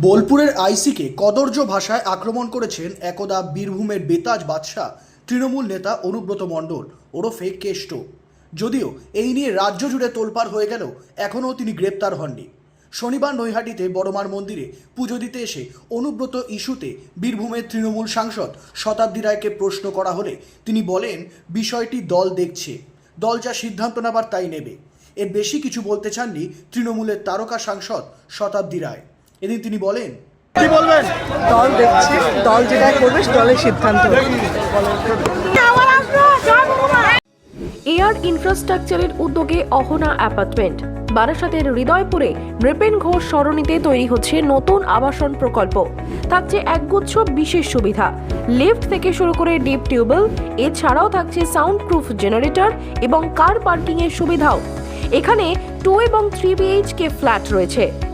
বোলপুরের আইসিকে কদর্য ভাষায় আক্রমণ করেছেন একদা বীরভূমের বেতাজ বাদশাহ, তৃণমূল নেতা অনুব্রত মণ্ডল, ওরফে কেষ্ট। যদিও এই নিয়ে রাজ্য জুড়ে তোলপাড় হয়ে গেল এখনও তিনি গ্রেপ্তার হননি। শনিবার নৈহাটিতে বড়মার মন্দিরে পুজো দিতে এসে অনুব্রত ইস্যুতে বীরভূমের তৃণমূল সাংসদ শতাব্দী রায়কে প্রশ্ন করা হলে তিনি বলেন, বিষয়টি দল দেখছে। দল যা সিদ্ধান্ত নেবার তাই নেবে। এর বেশি কিছু বলতে চাননি তৃণমূলের তারকা সাংসদ শতাব্দী রায়। এদিন তিনি বলেন। কি বলবেন? দল দেখছে দল যেটা করবে দলের সিদ্ধান্ত। এয়ার ইনফ্রাস্ট্রাকচারের উদ্যোগে অহনা অ্যাপার্টমেন্ট। বারাসাতের হৃদয়পুরে নৃপেন ঘোষ সরণিতে তৈরি হচ্ছে নতুন আবাসন প্রকল্প। থাকছে একগুচ্ছ বিশেষ সুবিধা। লিফট থেকে শুরু করে ডিপ টিউবওয়েল এছাড়াও থাকছে সাউন্ড প্রুফ জেনারেটর এবং কার পার্কিং এর সুবিধাও। এখানে টু এবং থ্রি বিএইচকে ফ্ল্যাট রয়েছে।